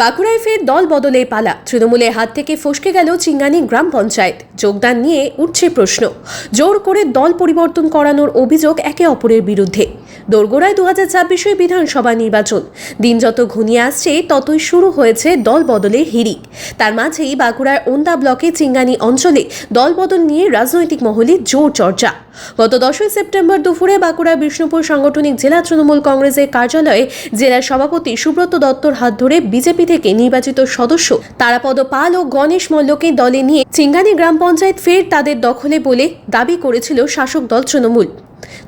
বাঁকুড়ায় ফের দল বদলের পালা। তৃণমূলের হাত থেকে ফসকে গেল চিঙ্গানি গ্রাম পঞ্চায়েত। যোগদান নিয়ে উঠছে প্রশ্ন। জোর করে দল পরিবর্তন করানোর অভিযোগ একে অপরের বিরুদ্ধে। দোরগোড়ায় দু হাজার ছাব্বিশে বিধানসভা নির্বাচন। দিন যত ঘনিয়ে আসছে, ততই শুরু হয়েছে দল বদলের হিড়িক। তার মাঝেই বাঁকুড়ার ওন্দা ব্লকে চিঙ্গানি অঞ্চলে দল বদল নিয়ে রাজনৈতিক মহলে জোর চর্চা। গত দশই সেপ্টেম্বর দুপুরে বাঁকুড়া বিষ্ণুপুর সাংগঠনিক জেলা তৃণমূল কংগ্রেসের কার্যালয়ে জেলা সভাপতি সুব্রত দত্তর হাত ধরে বিজেপি থেকে নির্বাচিত সদস্য তারাপদ পাল ও গণেশ মল্লকে দলে নিয়ে চিঙ্গানি গ্রাম পঞ্চায়েত ফের তাদের দখলে বলে দাবি করেছিল শাসক দল তৃণমূল।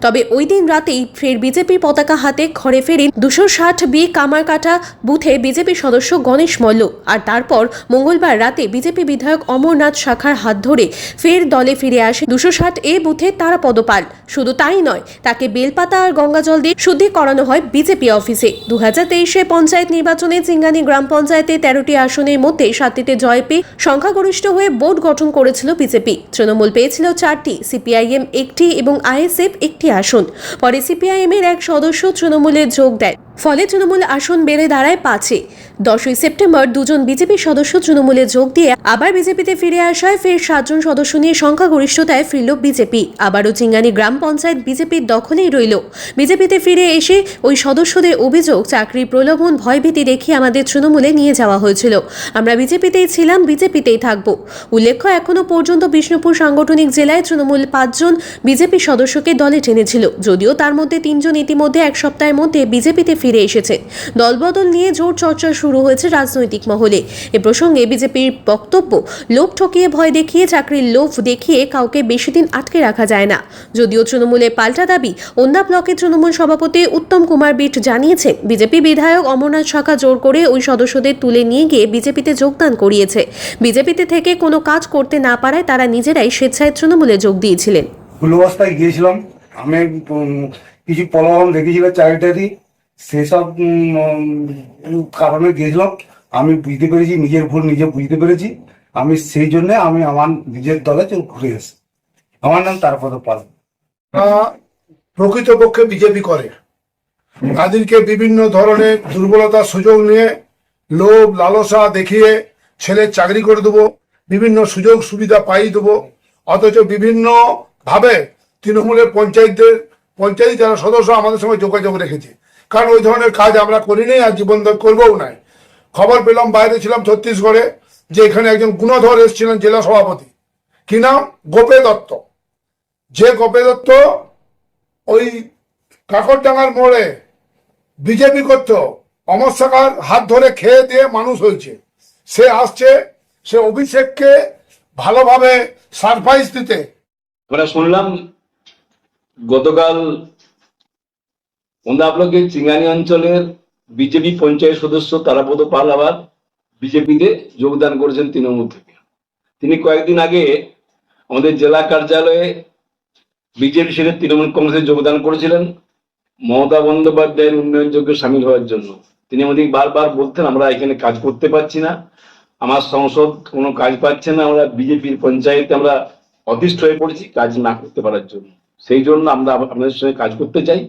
তবে ওই দিন রাতেই ফের বিজেপির পতাকা হাতে ঘরে ফেরেন দুশো ষাট বি কামারকাটা বুথে বিজেপি সদস্য গণেশ মল্ল। আর তারপর মঙ্গলবার রাতে বিজেপি বিধায়ক অমরনাথ শাখার হাত ধরে ফের দলে ফিরে আসে দুশো ষাট এ বুথে তারা পদপাল। শুধু তাই নয়, তাকে বেলপাতা আর গঙ্গাজল দিয়ে শুদ্ধি করানো হয় বিজেপি অফিসে। দু হাজার তেইশে পঞ্চায়েত নির্বাচনে চিঙ্গানি গ্রাম পঞ্চায়েতে তেরোটি আসনের মধ্যে সাতটিতে জয় পেয়ে সংখ্যাগরিষ্ঠ হয়ে বোর্ড গঠন করেছিল বিজেপি। তৃণমূল পেয়েছিল চারটি, সিপিআইএম একটি এবং আইএসএফ একটি আসন। পরে সিপিআইএম এর এক সদস্য তৃণমূলে যোগ দেয় ফলে তৃণমূল আসন বেড়ে দাঁড়ায় পাঁচে। দশই সেপ্টেম্বর দুজন বিজেপি সদস্য তৃণমূলে যোগ দিয়ে আবার বিজেপিতে ফিরে আসায় ফের সাতজন সদস্য নিয়ে সংখ্যাগরিষ্ঠতায় ফিরল বিজেপি। আবারও চিঙ্গানি গ্রাম পঞ্চায়েত বিজেপির দখলেই রইল। বিজেপিতে ফিরে এসে ওই সদস্যদের অভিযোগ চাকরির প্রলোভন, ভয়ভীতি দেখিয়ে আমাদের তৃণমূলে নিয়ে যাওয়া হয়েছিল। আমরা বিজেপিতেই ছিলাম, বিজেপিতেই থাকব। উল্লেখ্য এখনও পর্যন্ত বিষ্ণুপুর সাংগঠনিক জেলায় তৃণমূল পাঁচজন বিজেপি সদস্যকে দলে টেনেছিল। যদিও তার মধ্যে তিনজন ইতিমধ্যে এক সপ্তাহের মধ্যে বিজেপিতে ফিরে এসেছে। দলবদল নিয়ে জোর চর্চা শুরু হয়েছে রাজনৈতিক মহলে। এ প্রসঙ্গে বিজেপির বক্তব্য লোক ঠকিয়ে ভয় দেখিয়ে চাকরির লোভ দেখিয়ে কাউকে বেশি দিন আটকে রাখা যায় না। যদিও তৃণমূলের পাল্টা দাবি, ওন্দা ব্লকের তৃণমূল সভাপতি উত্তম কুমার বিট জানিয়েছেন, বিজেপি বিধায়ক অমরনাথ শাখা জোর করে ওই সদস্যদের তুলে নিয়ে গিয়ে বিজেপিতে যোগদান করিয়েছে। বিজেপিতে থেকে কোনো কাজ করতে না পারায় তারা নিজেরাই স্বেচ্ছায় তৃণমূলে যোগ দিয়েছিলেন। গিয়েছিলাম। আমি কিছু প্রলোভন দেখেছিল চারিটারি সেসব কারণে গিয়েছিলাম। আমি বুঝতে পেরেছি, নিজের ভুল নিজে বুঝতে পেরেছি। আমি সেই জন্য আমি আমার নিজের দলে ঘুরে এসেছি। আমার নাম তারপদ পাল। প্রকৃতপক্ষে বিজেপি করে। তাদেরকে বিভিন্ন ধরনের দুর্বলতা সুযোগ নিয়ে লোভ, লালসা দেখিয়ে ছেলে চাকরি করে দেবো, বিভিন্ন সুযোগ সুবিধা পাই দেবো। অথচ বিভিন্ন ভাবে তৃণমূলের পঞ্চায়েতদের, পঞ্চায়েত যারা সদস্য আমাদের সঙ্গে যোগাযোগ রেখেছে। কারণ ওই ধরনের কাজ আমরা করিনি আর জীবন করবও নাই। খবর পেলাম, বাইরে ছিলাম ছত্তিশগড়ে, যে এখানে একজন গুণধর এসেছিলেন জেলা সভাপতি। কি নাম? গোপে দত্ত। যে গোপে দত্ত ওই কাকরডাঙ্গার মোড়ে বিজেপি করত, অমর হাত ধরে খেয়ে দিয়ে মানুষ হয়েছে। সে আসছে, সে অভিষেককে ভালোভাবে সারপ্রাইজ দিতে। আমরা শুনলাম গতকাল ওন্দা ব্লকের চিঙ্গানি অঞ্চলের বিজেপি পঞ্চায়েত সদস্য তারাপদ পাল আবার বিজেপিতে যোগদান করেছেন তৃণমূল থেকে। তিনি কয়েকদিন আগে আমাদের জেলা কার্যালয়ে বিজেপি ছেড়ে তৃণমূল কংগ্রেসে যোগদান করেছিলেন। মমতা বন্দ্যোপাধ্যায়ের উন্নয়নযোগ্য সামিল হওয়ার জন্য। তিনি আমাদের বারবার বলতেন, আমরা এখানে কাজ করতে পারছি না। আমার সংসদ কোনো কাজ পাচ্ছে না। আমরা বিজেপির পঞ্চায়েতে আমরা অতিষ্ঠ হয়ে পড়েছি কাজ না করতে পারার জন্য। সেই জন্য আমরা আপনাদের সঙ্গে কাজ করতে চাই।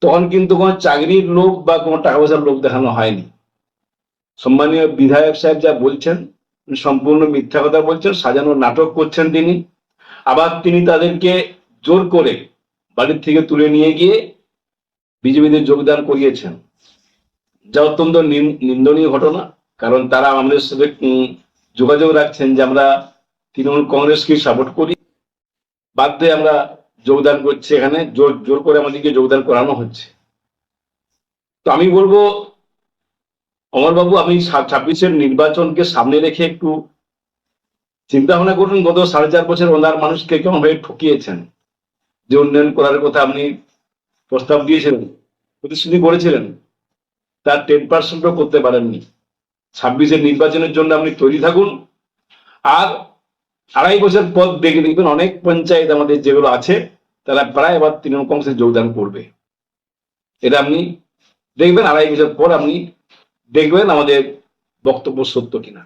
তখন কিন্তু কোনো চাকরির লোক বা কোনো টাকা পয়সার লোক দেখানো হয়নি। সম্মানীয় বিধায়ক সাহেব যা বলছেন, সম্পূর্ণ মিথ্যা কথা বলছেন, সাজানো নাটক করছেন তিনি। আবার তিনি তাদেরকে জোর করে বাড়ির থেকে তুলে নিয়ে গিয়ে বিজেপিতে যোগদান করিয়েছেন। যা অত্যন্ত নিন- নিন্দনীয় ঘটনা, কারণ তারা আমাদের সাথে যোগাযোগ রাখছেন যে আমরা তৃণমূল কংগ্রেসকে সাপোর্ট করি। বাধ্যে আমরা যোগদান করছে এখানে, জোর জোর করে আমাদেরকে যোগদান করানো হচ্ছে। তো আমি বলব, অমরবাবু, আমি ছাব্বিশের নির্বাচনকে সামনে রেখে একটু চিন্তা ভাবনা করুন, গত সাড়ে চার বছর ওনার মানুষকে কেমন ভাবে ঠকিয়েছেন, যে উন্নয়ন করার কথা আপনি প্রস্তাব দিয়েছিলেন, প্রতিশ্রুতি করেছিলেন, তার টেন পার্সেন্টও করতে পারেননি। ছাব্বিশের নির্বাচনের জন্য আপনি তৈরি থাকুন, আর আড়াই বছর পর দেখে দেখবেন অনেক পঞ্চায়েত আমাদের যেগুলো আছে তারা প্রায় আবার তৃণমূল কংগ্রেসে যোগদান করবে। এটা আপনি দেখবেন, আড়াই বছর পর আপনি দেখবেন আমাদের বক্তব্য সত্য কিনা।